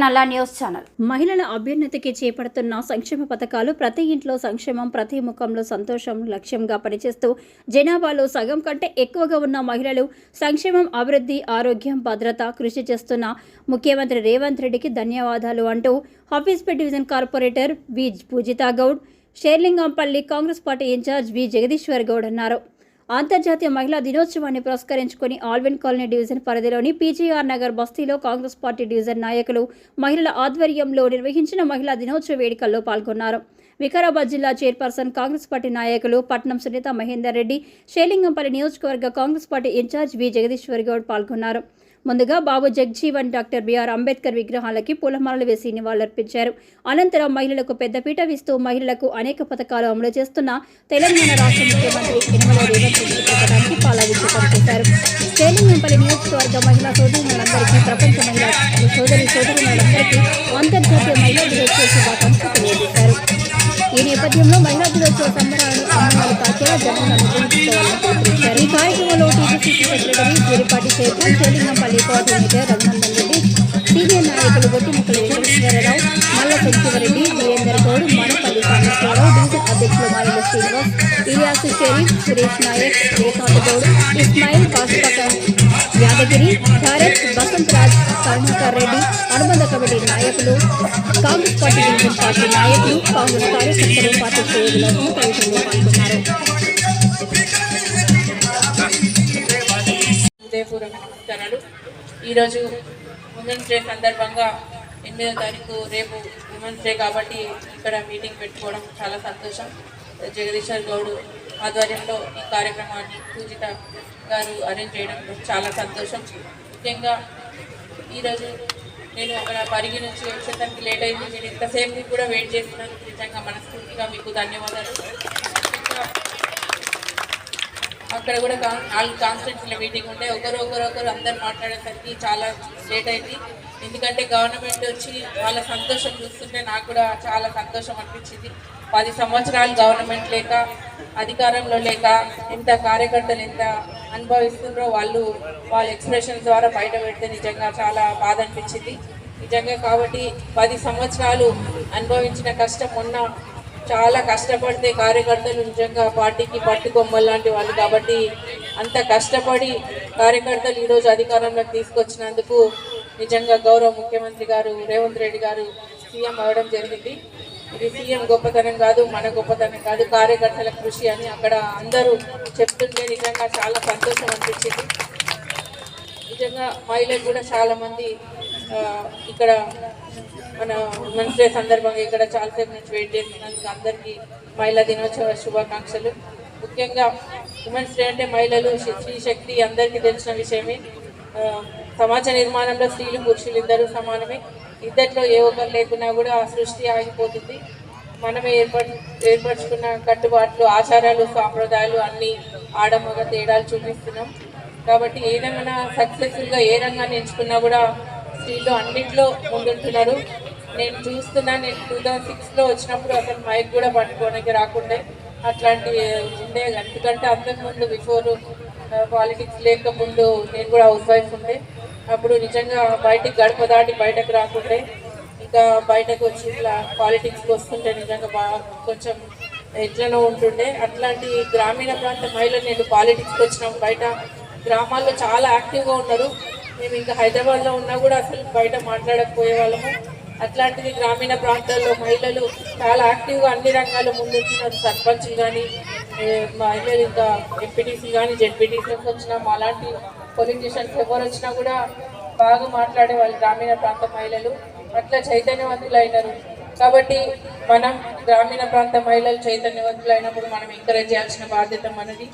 నల్లా news channel. మహిళల అభ్యున్నతికి చేపడుతున్న సంక్షేమ పథకాలు ప్రతి ఇంట్లో సంక్షేమం ప్రతి ముఖంలో సంతోషం లక్ష్యంగా పనిచేస్తూ జనాభాలో సగం కంటే ఎక్కువగా ఉన్న మహిళలు సంక్షేమం అభివృద్ధి ఆరోగ్యం భద్రత కృషి చేస్తున్న ముఖ్యమంత్రి రేవంత్ రెడ్డికి ధన్యవాదాలు అంటూ Hafeezpet division corporator V. Pujitha Goud Serilingampally Congress party incharge V. Jagadeeshwar Goud అన్నారు. అంతర్జాతీయ మహిళా దినోత్సవాన్ని పురస్కరించుకుని ఆల్విన్ కాలనీ డివిజన్ పరిధిలోని పీజీఆర్ నగర్ బస్తీలో కాంగ్రెస్ పార్టీ డివిజన్ నాయకులు మహిళల ఆధ్వర్యంలో నిర్వహించిన మహిళా దినోత్సవ వేడుకల్లో పాల్గొన్నారు. వికారాబాద్ జిల్లా చైర్పర్సన్ కాంగ్రెస్ పార్టీ నాయకులు పట్నం సునీత మహేందర్ రెడ్డి షేలింగంపల్లి నియోజకవర్గ Congress party incharge V Jagadeeshwar Goud పాల్గొన్నారు. ముందుగా బాబు జగ్జీవన్ డాక్టర్ బిఆర్ అంబేద్కర్ విగ్రహాలకి పూలమాలలు వేసి నివాళులర్పించారు. అనంతరం మహిళలకు పెద్దపీట వేస్తూ మహిళలకు అనేక పథకాలు అమలు చేస్తున్న తెలంగాణ రాష్ట్ర ముఖ్యమంత్రి యనమల రేవంత్ రెడ్డి పథకానికి పాలాభిషేకం చేశారు. తేలింగంపల్లి నియోజకవర్గ మహిళా గిరిపాటి chairman coordinator Raghunandan Reddy senior నాయకులు గొట్టిముక్కల వెంకటేశ్వరరావు మల్ల సంజీవరెడ్డి వీరేందర్ గౌడ్ మనపల్లి కామేశ్వరరావు డివిజన్ అధ్యక్షులు మారెల శ్రీనివాస్ ఇలియాసు షరీఫ్ సురేష్ నాయక్ శ్రీకాంత్ గౌడ్ ఇస్మాయిల్ కాసుపక యాదగిరి భారత్ వసంత్ రాజ్ కరుణాకర్ రెడ్డి అనుబంధ కమిటీ నాయకులు కాంగ్రెస్ పార్టీ డివిజన్ పార్టీ నాయకులు కాంగ్రెస్ కార్యకర్తలు పార్టీ శ్రేయులను తదితరులు పాల్గొన్నారు. ఈరోజు ఉమెన్స్ డే సందర్భంగా ఎనిమిదో తారీఖు రేపు ఉమెన్స్ డే కాబట్టి ఇక్కడ మీటింగ్ పెట్టుకోవడం చాలా సంతోషం. జగదీశ్వర్ గౌడ్ ఆధ్వర్యంలో ఈ కార్యక్రమాన్ని పూజిత గారు అరేంజ్ చేయడం చాలా సంతోషం. ముఖ్యంగా ఈరోజు నేను అక్కడ పరిగి నుంచి వచ్చేసరికి లేట్ అయింది. నేను ఇంతసేపు కూడా వెయిట్ చేస్తున్నాను. నిజంగా మనస్ఫూర్తిగా మీకు ధన్యవాదాలు. అక్కడ కూడా నాలుగు కాన్స్టిట్యూన్సీల మీటింగ్ ఉంటే ఒకరు ఒకరు ఒకరు అందరు మాట్లాడేసరికి చాలా లేట్ అయింది. ఎందుకంటే గవర్నమెంట్ వచ్చి వాళ్ళ సంతోషం చూస్తుంటే నాకు కూడా చాలా సంతోషం అనిపించింది. పది సంవత్సరాలు గవర్నమెంట్ లేక అధికారంలో లేక ఎంత కార్యకర్తలు ఎంత అనుభవిస్తుండ్రో వాళ్ళు వాళ్ళ ఎక్స్ప్రెషన్ ద్వారా బయట పెడితే నిజంగా చాలా బాధ అనిపించింది. నిజంగా కాబట్టి పది సంవత్సరాలు అనుభవించిన కష్టం ఉన్న చాలా కష్టపడితే కార్యకర్తలు నిజంగా పార్టీకి పట్టుకొమ్మలు లాంటి వాళ్ళు కాబట్టి అంత కష్టపడి కార్యకర్తలు ఈరోజు అధికారంలోకి తీసుకొచ్చినందుకు నిజంగా గౌరవ ముఖ్యమంత్రి గారు రేవంత్ రెడ్డి గారు సీఎం అవడం జరిగింది. ఇది సీఎం గొప్పతనం కాదు మన గొప్పతనం కాదు కార్యకర్తల కృషి అని అక్కడ అందరూ చెప్తుంటే నిజంగా చాలా సంతోషం అనిపించింది. నిజంగా మహిళలు కూడా చాలామంది ఇక్కడ మన ఉమెన్స్ డే సందర్భంగా ఇక్కడ చాలాసేపు నుంచి వెయిట్ చేస్తున్నందుకు అందరికీ మహిళా దినోత్సవ శుభాకాంక్షలు. ముఖ్యంగా ఉమెన్స్ డే అంటే మహిళలు స్త్రీ శక్తి అందరికీ తెలిసిన విషయమే. సమాజ నిర్మాణంలో స్త్రీలు పురుషులు ఇద్దరు సమానమే. ఇద్దట్లో ఏ ఒక్కరు లేకున్నా కూడా ఆ సృష్టి ఆగిపోతుంది. మనమే ఏర్పడు ఏర్పరచుకున్న కట్టుబాట్లు ఆచారాలు సాంప్రదాయాలు అన్నీ ఆడమగ తేడాలు చూపిస్తున్నాం. కాబట్టి ఏదైనా సక్సెస్ఫుల్గా ఏ రంగాన్ని ఎంచుకున్నా కూడా స్త్రీలు అన్నింటిలో ముందుంటున్నారు. నేను చూస్తున్నా నేను టూ థౌజండ్ సిక్స్లో వచ్చినప్పుడు అసలు మైక్ కూడా పట్టుకోవడానికి రాకుండే. అట్లాంటి ఉండే. ఎందుకంటే అంతకుముందు బిఫోర్ పాలిటిక్స్ లేకముందు నేను కూడా హౌస్ వైఫ్ ఉండే. అప్పుడు నిజంగా బయటికి గడప దాటి బయటకు రాకుండే. ఇంకా బయటకు వచ్చి ఇట్లా పాలిటిక్స్కి వస్తుంటే నిజంగా బాగా కొంచెం ఎట్లనో ఉంటుండే. అట్లాంటి గ్రామీణ ప్రాంత మహిళలు నేను పాలిటిక్స్కి వచ్చినాం బయట గ్రామాల్లో చాలా యాక్టివ్గా ఉన్నారు. మేము ఇంకా హైదరాబాద్లో ఉన్నా కూడా అసలు బయట మాట్లాడకపోయే వాళ్ళము. అట్లాంటిది గ్రామీణ ప్రాంతాల్లో మహిళలు చాలా యాక్టివ్గా అన్ని రంగాల్లో ముందుంటున్నారు. సర్పంచ్లు కానీ మహిళలు ఇంకా ఎంపీటీసీ కానీ జెడ్పీటీసీకి వచ్చినా అలాంటి పొలిటీషియన్స్ ఎవరు వచ్చినా కూడా బాగా మాట్లాడే వాళ్ళు గ్రామీణ ప్రాంత మహిళలు. అట్లా చైతన్యవంతులు అయినారు కాబట్టి మనం గ్రామీణ ప్రాంత మహిళలు చైతన్యవంతులు అయినప్పుడు మనం ఎంకరేజ్ చేయాల్సిన బాధ్యత మనది.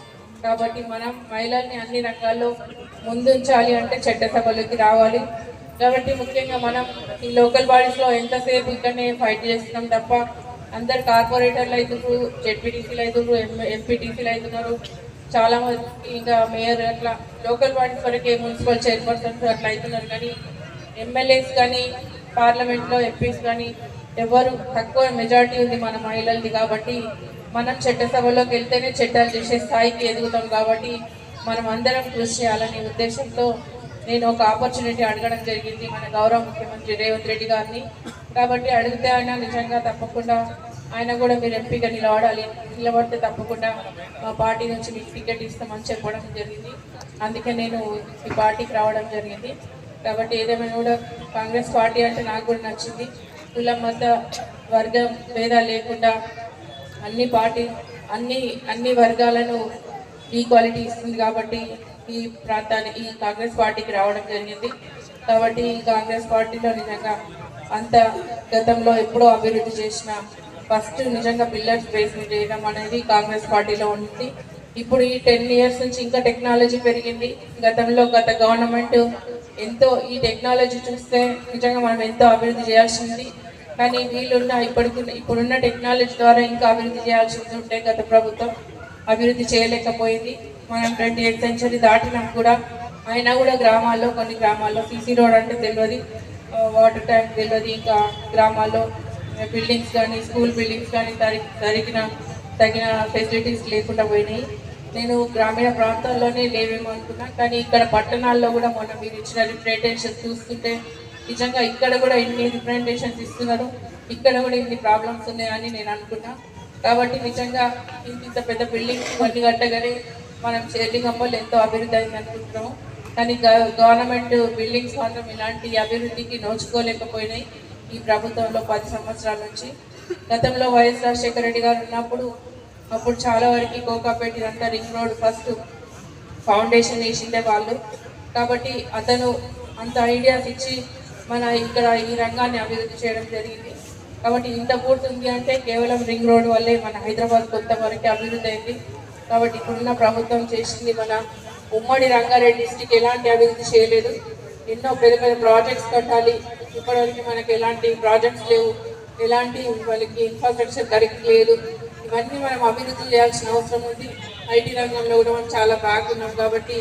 కాబట్టి మనం మహిళల్ని అన్ని రంగాల్లో ముందుంచాలి అంటే చట్టసభలోకి రావాలి. కాబట్టి ముఖ్యంగా మనం ఈ లోకల్ బాడీస్లో ఎంతసేపు ఇక్కడనే ఫైట్ చేస్తున్నాం తప్ప అందరు కార్పొరేటర్లు అవుతున్నారు జెడ్పీటీసీలు అవుతున్నారు ఎంపీటీసీలు అవుతున్నారు చాలా మంది ఇంకా మేయర్ అట్లా లోకల్ బాడీస్ వరకే మున్సిపల్ చైర్పర్సన్స్ అట్లా అవుతున్నారు కానీ ఎమ్మెల్యేస్ కానీ పార్లమెంట్లో ఎంపీస్ కానీ ఎవరు తక్కువ మెజారిటీ ఉంది మన మహిళలది కాబట్టి మనం చట్టసభలోకి వెళ్తేనే చట్టాలు చేసే స్థాయికి ఎదుగుతాం కాబట్టి మనం అందరం కృషి చేయాలనే ఉద్దేశంతో నేను ఒక ఆపర్చునిటీ అడగడం జరిగింది మన గౌరవ ముఖ్యమంత్రి రేవంత్ రెడ్డి గారిని. కాబట్టి అడిగితే ఆయన నిజంగా తప్పకుండా ఆయన కూడా మీరు ఎంపీగా నిలబడాలి నిలబడితే తప్పకుండా మా పార్టీ నుంచి మీకు టికెట్ ఇస్తామని చెప్పడం జరిగింది. అందుకే నేను ఈ పార్టీకి రావడం జరిగింది. కాబట్టి ఏదేమైనా కూడా కాంగ్రెస్ పార్టీ అంటే నాకు కూడా నచ్చింది. కుల మత వర్గం భేదాలు లేకుండా అన్ని పార్టీ అన్ని అన్ని వర్గాలను ఈక్వాలిటీ ఇస్తుంది కాబట్టి ఈ ప్రాంతానికి ఈ కాంగ్రెస్ పార్టీకి రావడం జరిగింది. కాబట్టి ఈ కాంగ్రెస్ పార్టీలో నిజంగా అంత గతంలో ఎప్పుడో అభివృద్ధి చేసిన ఫస్ట్ నిజంగా పిల్లర్స్ బేస్ చేయడం అనేది కాంగ్రెస్ పార్టీలో ఉంది. ఇప్పుడు ఈ టెన్ ఇయర్స్ నుంచి ఇంకా టెక్నాలజీ పెరిగింది. గతంలో గత గవర్నమెంట్ ఎంతో ఈ టెక్నాలజీ చూస్తే నిజంగా మనం ఎంతో అభివృద్ధి చేయాల్సింది. కానీ వీళ్ళున్న ఇప్పటికి ఇప్పుడున్న టెక్నాలజీ ద్వారా ఇంకా అభివృద్ధి చేయాల్సింది ఉంటే గత ప్రభుత్వం అభివృద్ధి చేయలేకపోయింది. మనం ట్వంటీ ఎయిత్ సెంచరీ దాటినా కూడా అయినా కూడా గ్రామాల్లో కొన్ని గ్రామాల్లో సీసీ రోడ్ అంటే తెలియదు వాటర్ ట్యాంక్ తెలియదు ఇంకా గ్రామాల్లో బిల్డింగ్స్ కానీ స్కూల్ బిల్డింగ్స్ కానీ తరి తరిగిన తగిన ఫెసిలిటీస్ లేకుండా పోయినాయి. నేను గ్రామీణ ప్రాంతాల్లోనే లేవేమో అనుకున్నా. కానీ ఇక్కడ పట్టణాల్లో కూడా మొన్న మీరు ఇచ్చిన రిప్రజెంటేషన్ చూస్తుంటే నిజంగా ఇక్కడ కూడా ఇన్ని రిప్రజెంటేషన్స్ ఇస్తున్నారు. ఇక్కడ కూడా ఇన్ని ప్రాబ్లమ్స్ ఉన్నాయని నేను అనుకున్నా కాబట్టి నిజంగా ఇంత ఇంత పెద్ద బిల్డింగ్స్ ఇవన్నీ కట్టగానే మనం చేతికంపలు ఎంతో అభివృద్ధి అయింది అనుకుంటున్నాము. కానీ గ- గవర్నమెంట్ బిల్డింగ్స్ మాత్రం ఇలాంటి అభివృద్ధికి నోచుకోలేకపోయినాయి ఈ ప్రభుత్వంలో పది సంవత్సరాల నుంచి. గతంలో వైఎస్ రాజశేఖర రెడ్డి గారు ఉన్నప్పుడు అప్పుడు చాలా వరకు కోకాపేట ఇదంతా రింగ్ రోడ్ ఫస్ట్ ఫౌండేషన్ వేసిండే వాళ్ళు. కాబట్టి అతను అంత ఐడియాస్ ఇచ్చి మన ఇక్కడ ఈ రంగాన్ని అభివృద్ధి చేయడం జరిగింది. కాబట్టి ఇంత పూర్తుంది అంటే కేవలం రింగ్ రోడ్ వల్లే మన హైదరాబాద్ కొంత వరకు అభివృద్ధి అయింది. కాబట్టి ఇప్పుడున్న ప్రభుత్వం చేసింది మన ఉమ్మడి రంగారెడ్డి డిస్టిక్ ఎలాంటి అభివృద్ధి చేయలేదు. ఎన్నో పెద్ద పెద్ద ప్రాజెక్ట్స్ కట్టాలి. ఇప్పటివరకు మనకి ఎలాంటి ప్రాజెక్ట్స్ లేవు. ఎలాంటి వాళ్ళకి ఇన్ఫ్రాస్ట్రక్చర్ కరెక్ట్ లేదు. ఇవన్నీ మనం అభివృద్ధి చేయాల్సిన అవసరం ఉంది. ఐటీ రంగంలో కూడా మనం చాలా బాగున్నాం కాబట్టి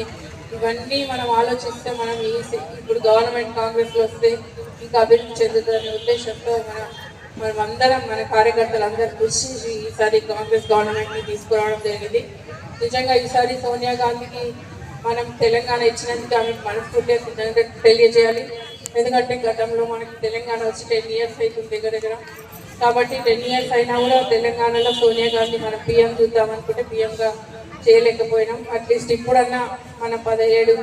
ఇవన్నీ మనం ఆలోచిస్తే మనం ఈ ఇప్పుడు గవర్నమెంట్ కాంగ్రెస్లో వస్తే ఇంకా అభివృద్ధి చెందుతుందనే ఉద్దేశంతో మన మనం అందరం మన కార్యకర్తలు అందరూ కృషి ఈసారి కాంగ్రెస్ గవర్నమెంట్ని తీసుకురావడం జరిగింది. నిజంగా ఈసారి సోనియా గాంధీకి మనం తెలంగాణ ఇచ్చినందుకు ఆమె మనస్ఫూర్తిగా కృతజ్ఞతలు తెలియజేయాలి. ఎందుకంటే గతంలో మనకి తెలంగాణ వచ్చి టెన్ ఇయర్స్ అవుతుంది దగ్గర దగ్గర. కాబట్టి టెన్ ఇయర్స్ అయినా కూడా తెలంగాణలో సోనియా గాంధీ మనం పిఎం చూద్దాం అనుకుంటే పిఎంగా చేయలేకపోయినాం. అట్లీస్ట్ ఇప్పుడన్నా మన పదిహేడు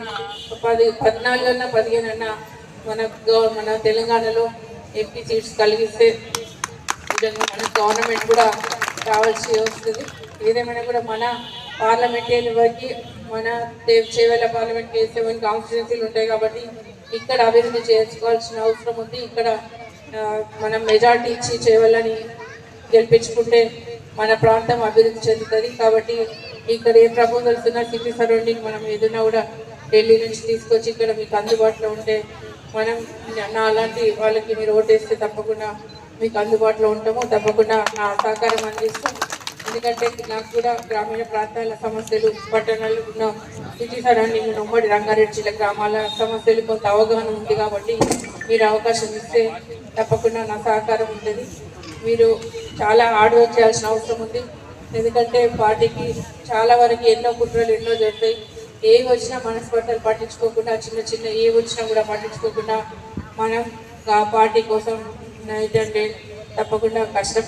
పది పద్నాలుగు అన్నా పదిహేను అన్నా మన మన తెలంగాణలో ఎంపీ సీట్స్ కలిగిస్తే నిజంగా మన గవర్నమెంట్ కూడా రావాల్సి వస్తుంది. ఏదేమైనా కూడా మన పార్లమెంటేరియన్ వరకు మన దే- పార్లమెంట్ కే సెవెన్ కాన్స్టిట్యున్సీలు ఉంటాయి కాబట్టి ఇక్కడ అభివృద్ధి చేసుకోవాల్సిన అవసరం ఉంది. ఇక్కడ మనం మెజార్టీ ఇచ్చి చేవెళ్ళని గెలిపించుకుంటే మన ప్రాంతం అభివృద్ధి చెందుతుంది. కాబట్టి ఇక్కడ ఏ ప్రపోజల్స్ ఉన్నా సిటీ సరౌండింగ్ మనం ఏదైనా కూడా ఢిల్లీ నుంచి తీసుకొచ్చి ఇక్కడ మీకు అందుబాటులో ఉంటే మనం నా అలాంటి వాళ్ళకి మీరు ఓటేస్తే తప్పకుండా మీకు అందుబాటులో ఉంటాము. తప్పకుండా నా సహకారం అందిస్తాం ఎందుకంటే నాకు కూడా గ్రామీణ ప్రాంతాల సమస్యలు పట్టణాలు ఉన్న సిటీ సరౌండింగ్ ఉన్న ఉమ్మడి రంగారెడ్డి జిల్లా గ్రామాల సమస్యలు కొంత అవగాహన ఉంది కాబట్టి మీరు అవకాశం ఇస్తే తప్పకుండా నా సహకారం ఉంటుంది. మీరు చాలా హార్డ్ వర్క్ చేయాల్సిన అవసరం ఉంది. ఎందుకంటే పార్టీకి చాలా వరకు ఎన్నో కుట్రలు ఎన్నో జరుగుతాయి ఏ వచ్చినా మనస్పర్ధలు పట్టించుకోకుండా చిన్న చిన్న ఏ వచ్చినా కూడా పట్టించుకోకుండా మనం ఆ పార్టీ కోసం ఏంటంటే తప్పకుండా కష్టం